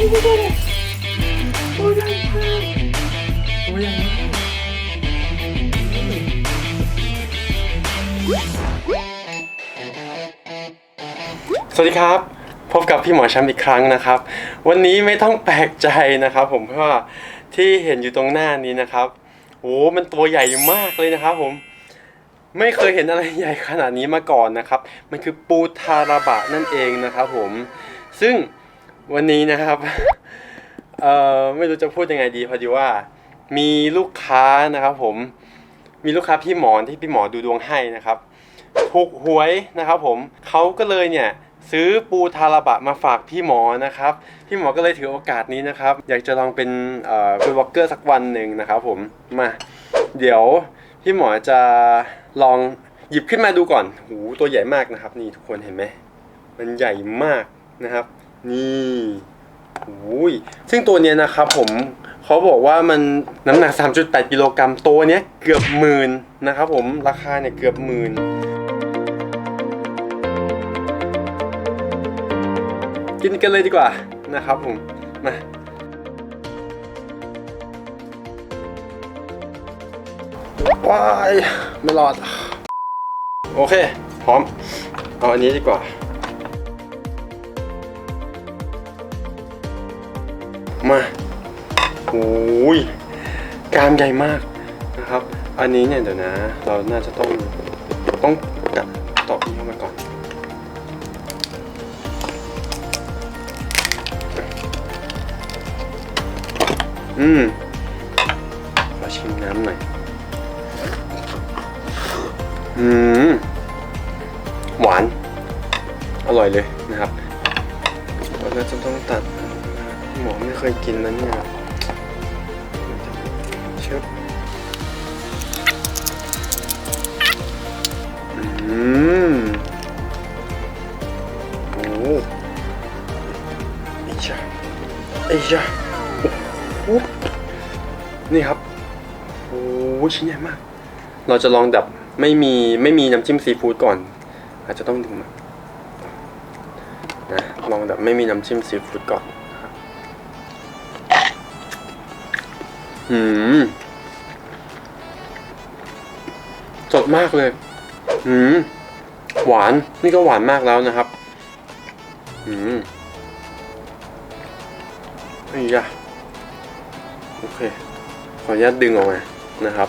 ตัวใหญ่มากตัวใหญ่มากสวัสดีครับ พบกับพี่หมอแชมป์อีกครั้งนะครับ วันนี้ไม่ต้องแปลกใจนะครับ ผมเพราะว่าที่เห็นอยู่ตรงหน้านี้นะครับโอ้มันตัวใหญ่มากเลยนะครับ ผม ไม่เคยเห็นอะไรใหญ่ขนาดนี้มาก่อนนะครับ มันคือปูทาราบะนั่นเองนะครับ ผมซึ่ง วันนี้นะครับ เอ่อไม่รู้จะพูดยังไงดีพอดีว่า มีลูกค้านะครับ ผม มีลูกค้าพี่หมอที่พี่หมอดูดวงให้นะครับถูกหวยนะครับ ผมเขาก็เลยเนี่ยซื้อปูทาราบะมาฝากพี่หมอนะครับ พี่หมอก็เลยถือโอกาสนี้นะครับ อยากจะลองเป็นเอ่อเป็นวอลเกอร์สักวันหนึ่งนะครับผมมา เดี๋ยวพี่หมอจะลองหยิบขึ้นมาดูก่อน หูตัวใหญ่มากนะครับ นี่ทุกคนเห็นไหม มันใหญ่มากนะครับ นี่หูยซึ่งตัวเนี้ยนะครับผมเขาบอกว่ามันน้ำหนัก 3.8 กิโลกรัมตัวเนี้ยเกือบหมื่นนะครับผมราคาเนี่ยเกือบหมื่นกินกันเลยดีกว่านะครับผมมาว้ายไม่รอด โอเค พร้อม เอาอันนี้ดีกว่า มาโอ้ยกามใหญ่มากนะครับ อันนี้เนี่ยเดี๋ยวนะ เราน่าจะต้องต้องกัดต่อนี้เข้ามาก่อนอืมขอชิมน้ำหน่อยอืมหวาน อร่อยเลยนะครับเราจะต้องตัด หมอไม่เคยกินนะเนี่ยเชิบอืมโอ้ไอ้จ้าไอ้จ้าปุ๊บนี่ครับโอ้ชิ้นใหญ่มาก เราจะลองดับไม่มีไม่มีน้ำจิ้มซีฟู้ดก่อน อาจจะต้องดึงมานะลองดับไม่มีน้ำจิ้มซีฟู้ดก่อน หืมสดมากเลย หืมหวาน นี่ก็หวานมากแล้วนะครับ หืมไอ้ยะโอเค ขออนุญาตดึงออกมานะครับ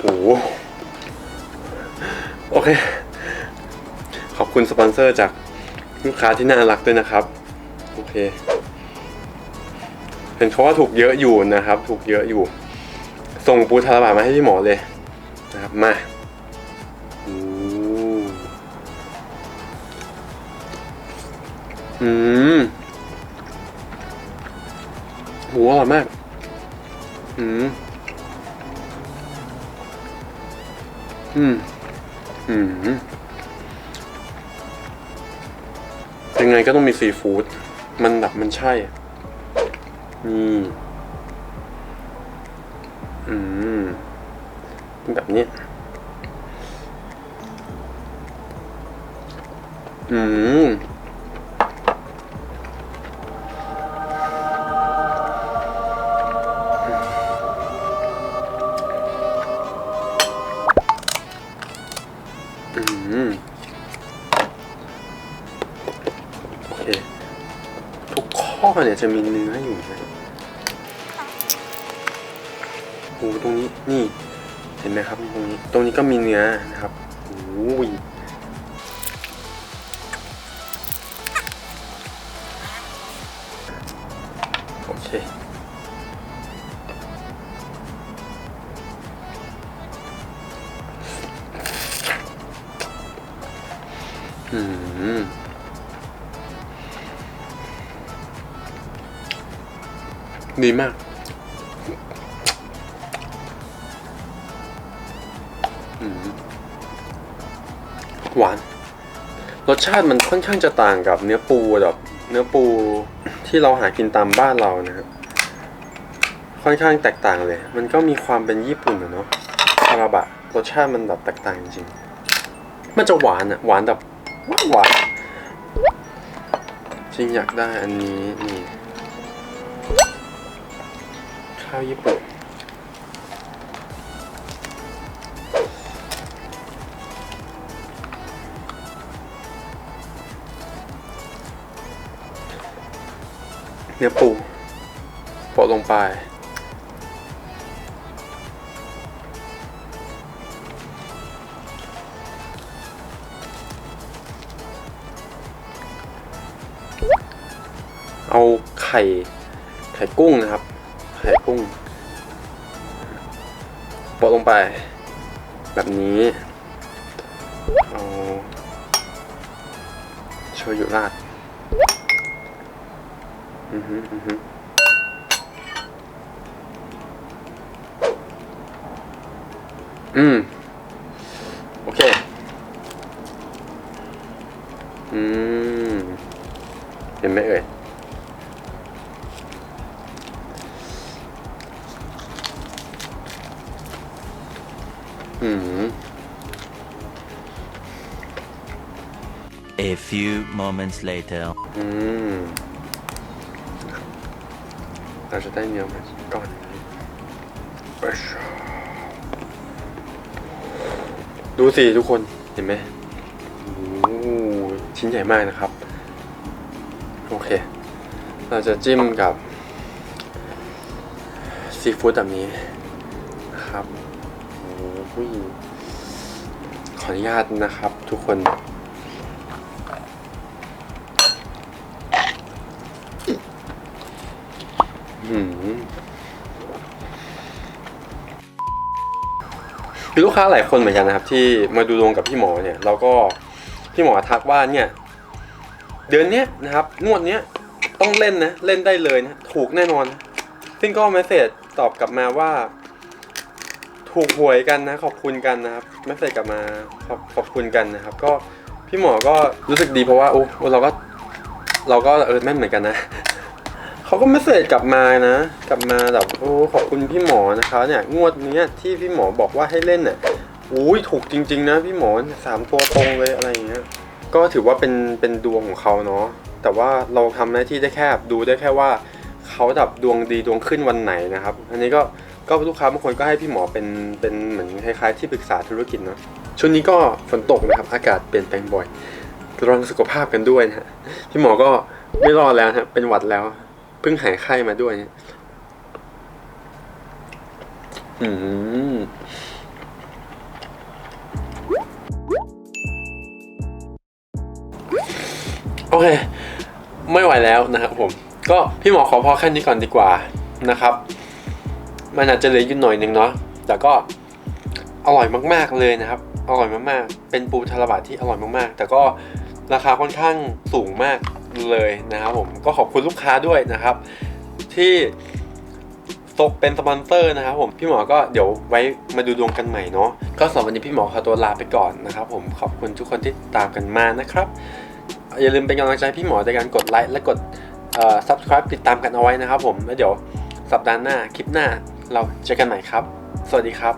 โอ้โหโอเค ขอบคุณสปอนเซอร์จากลูกค้าที่น่ารักด้วยนะครับ โอเค เห็นเขาว่าถูกเยอะอยู่นะครับ ถูกเยอะอยู่ ส่งปูทาราบะมาให้พี่หมอเลยนะครับมาโอ้อืมโหอร่อยมาก อืม อืม อืม ยังไงก็ต้องมีซีฟู้ด มันแบบมันใช่ อะนี่อืมแบบนี้ อืมอืมโอเค ข้อเนี่ยจะมีเนื้ออยู่นะโอ้ตรงนี้นี่เห็นไหมครับตรงนี้ตรงนี้ก็มีเนื้อนะครับโอ้ยโอเคอืม ดีมาก หวาน รสชาติมันค่อนข้างจะต่างกับเนื้อปูแบบเนื้อปูที่เราหากินตามบ้านเรานะครับค่อนข้างแตกต่างเลย มันก็มีความเป็นญี่ปุ่นอะเนาะคาราบะ รสชาติมันแบบแตกต่างจริงๆ มันจะหวานอะหวานแบบหวานหวานจริงอยากได้อันนี้นี่ ข้าวญี่ปุ่นเนื้อปูโปะลงไปเอาไข่ไข่กุ้งนะครับ ไข่กุ้งโปะลงไป แบบนี้เอาโชยุราดอือฮึอือฮึอืม โอเค อืม เห็นไหมเอ่ย A few moments later. อืมเราจะได้เนื้อมาก่อนดูสิทุกคนเห็นไหมโอ้ชิ้นใหญ่มากนะครับ โอเค เราจะจิ้มกับซีฟู้ดแบบนี้นะครับโอ้โหขออนุญาตนะครับทุกคน อืมมีลูกค้าหลายคนเหมือนกันนะครับ ที่มาดูดวงกับพี่หมอเนี่ยแล้วก็พี่หมอทักว่าเนี่ย เดือนเนี้ยนะครับงวดเนี้ยต้องเล่นนะ เล่นได้เลยนะ ถูกแน่นอนนะซึ่งก็เมสเซจตอบกลับมาว่า ถูกหวยกันนะ ขอบคุณกันนะครับเมสเซจกลับมาขอบขอบคุณกันนะครับ ก็พี่หมอก็รู้สึกดีเพราะว่าโอ้เราก็ เราก็เออแม่นเหมือนกันนะ เขาก็ไม่เสจกลับมานะ กลับมาแบบโอ้ขอบคุณพี่หมอนะคะเนี่ยงวดเนี้ยที่พี่หมอบอกว่าให้เล่นเนี่ยอุ้ยถูกจริง ๆ นะพี่หมอสามตัวตรงเลยอะไรอย่างเงี้ยก็ถือว่าเป็นเป็นดวงของเขาเนาะแต่ว่าเราทำหน้าที่ได้แค่ดูได้แค่ว่าเขาแบบดวงดีดวงขึ้นวันไหนนะครับ อันนี้ก็ก็ลูกค้าบางคนก็ให้พี่หมอเป็นเป็นเหมือนคล้ายๆ ที่ปรึกษาธุรกิจเนาะช่วงนี้ก็ฝนตกนะครับ อากาศเปลี่ยนแปลงบ่อยระวังสุขภาพกันด้วยนะฮะพี่หมอก็ไม่รอดแล้วฮะเป็นหวัดแล้ว เพิ่งหายไข้มาด้วย อืมโอเค ไม่ไหวแล้วนะครับผม ก็พี่หมอขอพอแค่นี้ก่อนดีกว่านะครับ มันอาจจะเหลืออยู่หน่อยหนึงเนาะแต่ก็อร่อยมาก ๆเลยนะครับ อร่อยมากๆ เป็นปูทาราบะที่อร่อยมากๆ แต่ก็ราคาค่อนข้างสูงมาก เลยนะครับผมก็ขอบคุณลูกค้าด้วยนะครับ ที่ตกเป็นสปอนเซอร์นะครับผมพี่หมอก็เดี๋ยวไว้มาดูดวงกันใหม่เนาะก็สำหรับวันนี้พี่หมอขอตัวลาไปก่อนนะครับผมขอบคุณทุกคนที่ตามกันมานะครับ อย่าลืมเป็นกำลังใจพี่หมอในการกดไลค์และกดเอ่อ subscribe ติดตามกันเอาไว้นะครับผมแล้วเดี๋ยวสัปดาห์หน้าคลิปหน้าเราเจอกันใหม่ครับ สวัสดีครับ